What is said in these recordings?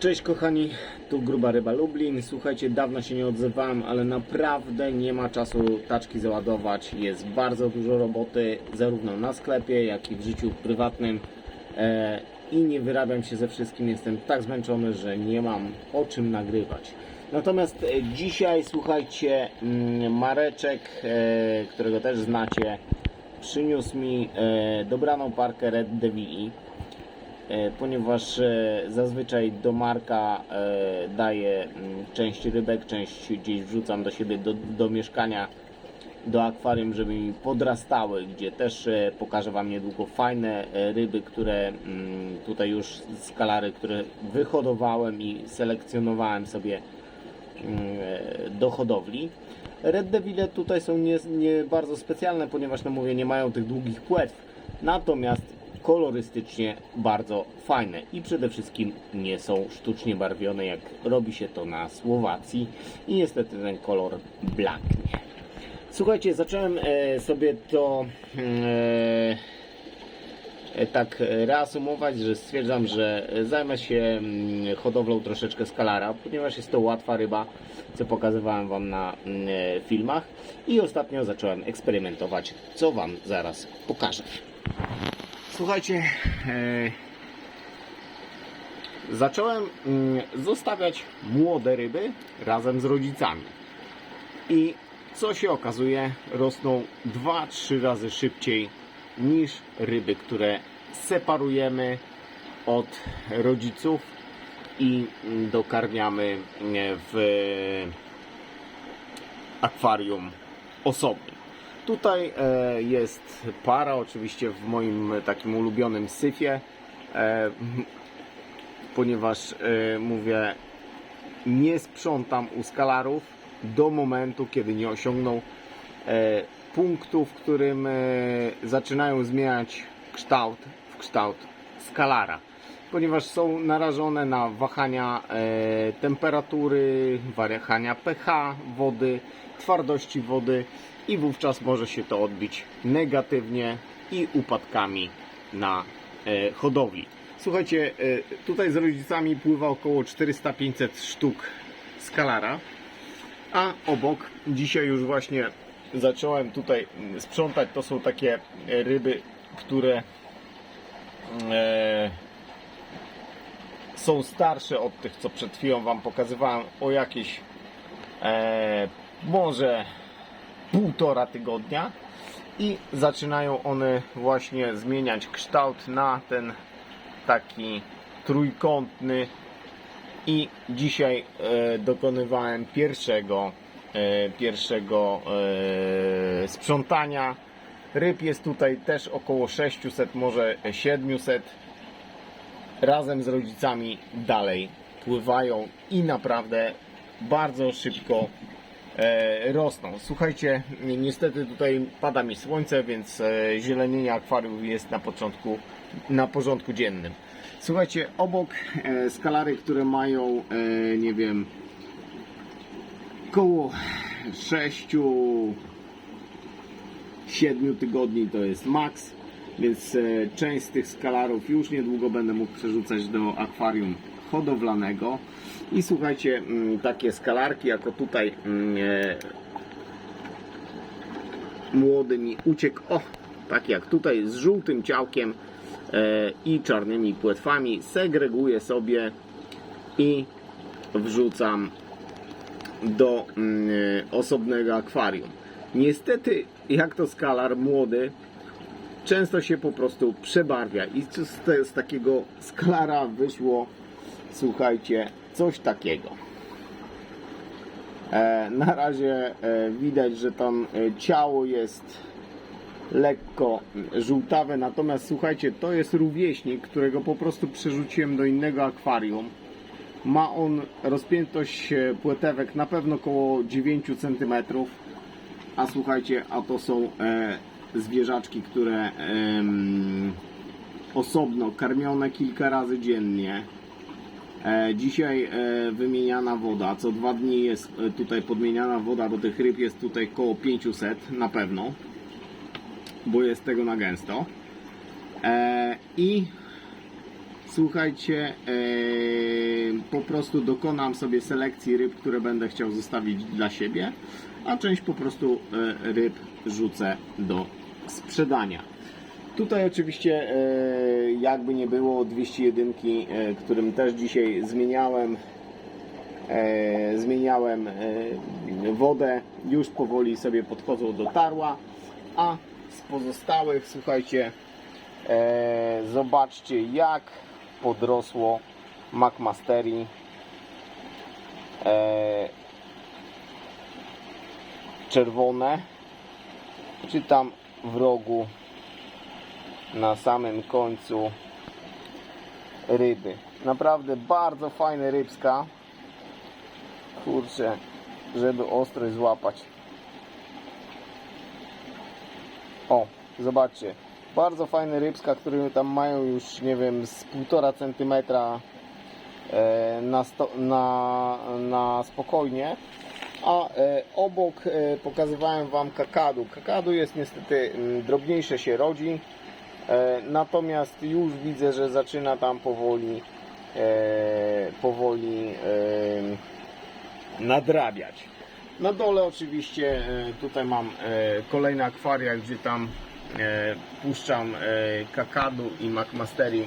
Cześć kochani, tu Gruba Ryba Lublin. Słuchajcie, dawno się nie odzywałem, ale naprawdę nie ma czasu taczki załadować. Jest bardzo dużo roboty, zarówno na sklepie, jak i w życiu prywatnym. E, I nie wyrabiam się ze wszystkim, jestem tak zmęczony, że nie mam o czym nagrywać. Natomiast e, dzisiaj, słuchajcie, mm, Mareczek, e, którego też znacie, przyniósł mi e, dobraną parkę Red Devili. E, ponieważ e, zazwyczaj do Marka e, daję mm, część rybek, część gdzieś wrzucam do siebie do, do mieszkania, do akwarium, żeby mi podrastały, gdzie też pokażę Wam niedługo fajne ryby, które mm, tutaj już skalary, które wyhodowałem i selekcjonowałem sobie mm, do hodowli. Red Devile tutaj są nie, nie bardzo specjalne, ponieważ no mówię, nie mają tych długich płetw. Natomiast kolorystycznie bardzo fajne i przede wszystkim nie są sztucznie barwione, jak robi się to na Słowacji i niestety ten kolor blaknie. Słuchajcie, zacząłem e, sobie to e, e, tak reasumować, że stwierdzam, że zajmę się mm, hodowlą troszeczkę skalara, ponieważ jest to łatwa ryba, co pokazywałem Wam na mm, filmach i ostatnio zacząłem eksperymentować, co Wam zaraz pokażę. Słuchajcie, e, zacząłem mm, zostawiać młode ryby razem z rodzicami. I co się okazuje, rosną 2-3 razy szybciej niż ryby, które separujemy od rodziców i mm, dokarmiamy e, w akwarium osobnym. Tutaj e, jest para, oczywiście w moim takim ulubionym syfie, e, ponieważ e, mówię, nie sprzątam u skalarów do momentu, kiedy nie osiągną punktu, w którym zaczynają zmieniać kształt w kształt skalara. Ponieważ są narażone na wahania temperatury, wahania pH wody, twardości wody i wówczas może się to odbić negatywnie i upadkami na e, hodowli. Słuchajcie, e, tutaj z rodzicami pływa około 400-500 sztuk skalara, a obok dzisiaj już właśnie zacząłem tutaj sprzątać. To są takie ryby, które e, są starsze od tych, co przed chwilą Wam pokazywałem, o jakieś może półtora tygodnia i zaczynają one właśnie zmieniać kształt na ten taki trójkątny. I dzisiaj e, dokonywałem pierwszego e, pierwszego e, sprzątania. Ryb jest tutaj też około 600 może 700 razem z rodzicami dalej pływają i naprawdę bardzo szybko rosną. Słuchajcie, ni- niestety tutaj pada mi słońce, więc e, zielenienie akwarium jest na początku, na porządku dziennym. Słuchajcie, obok e, skalary, które mają, e, nie wiem, koło 6 7 tygodni to jest maks, więc e, część z tych skalarów już niedługo będę mógł przerzucać do akwarium hodowlanego. I słuchajcie, mm, takie skalarki, jako tutaj mm, e, młody mi uciekł, o, tak jak tutaj, z żółtym ciałkiem e, i czarnymi płetwami, segreguję sobie i wrzucam do mm, osobnego akwarium. Niestety, jak to skalar młody, często się po prostu przebarwia i z, z, takiego skalara wyszło, słuchajcie, coś takiego. E, na razie e, widać, że tam e, ciało jest lekko żółtawe, natomiast słuchajcie, to jest rówieśnik, którego po prostu przerzuciłem do innego akwarium. Ma on rozpiętość e, płetewek na pewno około 9 cm. A słuchajcie, a to są e, zwierzaczki, które osobno karmione kilka razy dziennie. E, dzisiaj e, wymieniana woda, co dwa dni jest e, tutaj podmieniana woda, bo tych ryb jest tutaj około 500 na pewno, bo jest tego na gęsto. E, I słuchajcie, e, po prostu dokonam sobie selekcji ryb, które będę chciał zostawić dla siebie, a część po prostu e, ryb rzucę do sprzedania. Tutaj oczywiście e, jakby nie było 201, e, którym też dzisiaj zmieniałem e, zmieniałem wodę, już powoli sobie podchodzą do tarła, a z pozostałych, słuchajcie, zobaczcie jak podrosło McMastery czerwone, czy tam w rogu na samym końcu ryby. Naprawdę bardzo fajne rybska. Kurczę, żeby ostrość złapać. O, zobaczcie. Bardzo fajne rybska, które tam mają już, nie wiem, z 1,5 centymetra e, na, na, na spokojnie. A e, obok e, pokazywałem Wam kakadu. Kakadu jest niestety drobniejsze się rodzi. E, natomiast już widzę, że zaczyna tam powoli powoli nadrabiać. Na dole oczywiście tutaj mam kolejne akwaria, gdzie tam puszczam kakadu i McMastery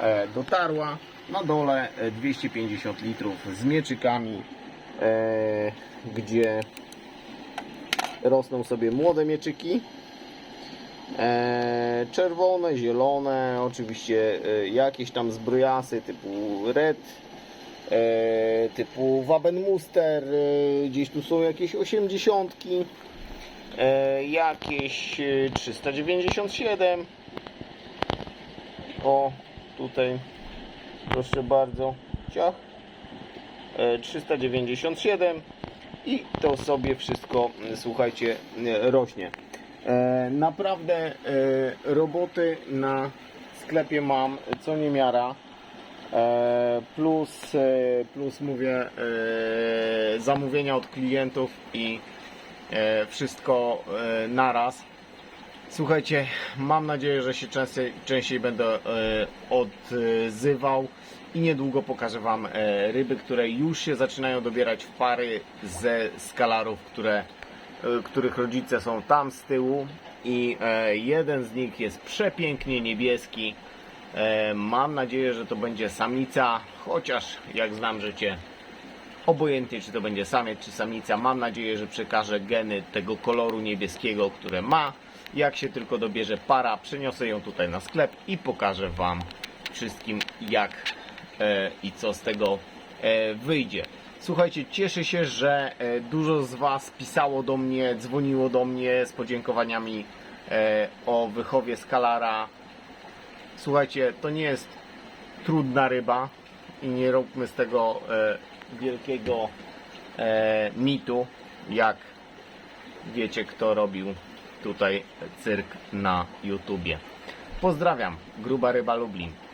e, dotarła. Na dole e, 250 litrów z mieczykami, gdzie rosną sobie młode mieczyki. E, czerwone, zielone, oczywiście e, jakieś tam zbrojasy typu red, e, typu Wabenmuster, e, gdzieś tu są jakieś 80, e, jakieś e, 397. O, tutaj proszę bardzo, ciach. E, 397 i to sobie wszystko, m, słuchajcie, e, rośnie. E, Naprawdę e, roboty na sklepie mam co niemiara. E, Plus, plus mówię zamówienia od klientów i wszystko naraz. Słuchajcie, mam nadzieję, że się częściej, częściej będę e, odzywał i niedługo pokażę Wam e, ryby, które już się zaczynają dobierać w pary ze skalarów, które, e, których rodzice są tam z tyłu i jeden z nich jest przepięknie niebieski. Mam nadzieję, że to będzie samica, chociaż jak znam życie, obojętnie czy to będzie samiec czy samica, mam nadzieję, że przekaże geny tego koloru niebieskiego, które ma. Jak się tylko dobierze para, przeniosę ją tutaj na sklep i pokażę Wam wszystkim jak e, i co z tego e, wyjdzie. Słuchajcie, cieszę się, że e, dużo z Was pisało do mnie, dzwoniło do mnie z podziękowaniami e, o wychowie skalara. Słuchajcie, to nie jest trudna ryba i nie róbmy z tego e, wielkiego e, mitu, jak wiecie kto robił tutaj cyrk na YouTubie. Pozdrawiam, Gruba Ryba Lublin.